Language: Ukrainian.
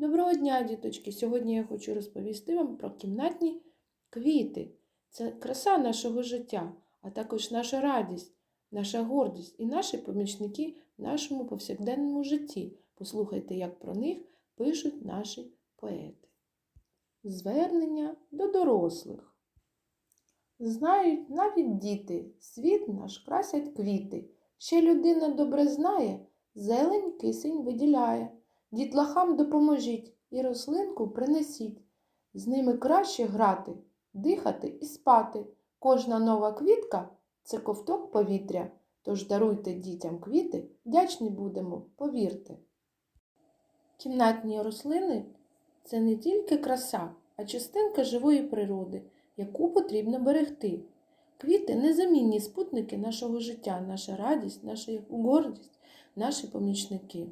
Доброго дня, діточки! Сьогодні я хочу розповісти вам про кімнатні квіти. Це краса нашого життя, а також наша радість, наша гордість і наші помічники в нашому повсякденному житті. Послухайте, як про них пишуть наші поети. Звернення до дорослих. Знають навіть діти, світ наш красять квіти. Ще людина добре знає, зелень кисень виділяє. Дітлахам допоможіть і рослинку принесіть. З ними краще грати, дихати і спати. Кожна нова квітка це ковток повітря. Тож даруйте дітям квіти, вдячні будемо, повірте. Кімнатні рослини це не тільки краса, а частинка живої природи, яку потрібно берегти. Квіти незамінні спутники нашого життя, наша радість, наша гордість, наші помічники.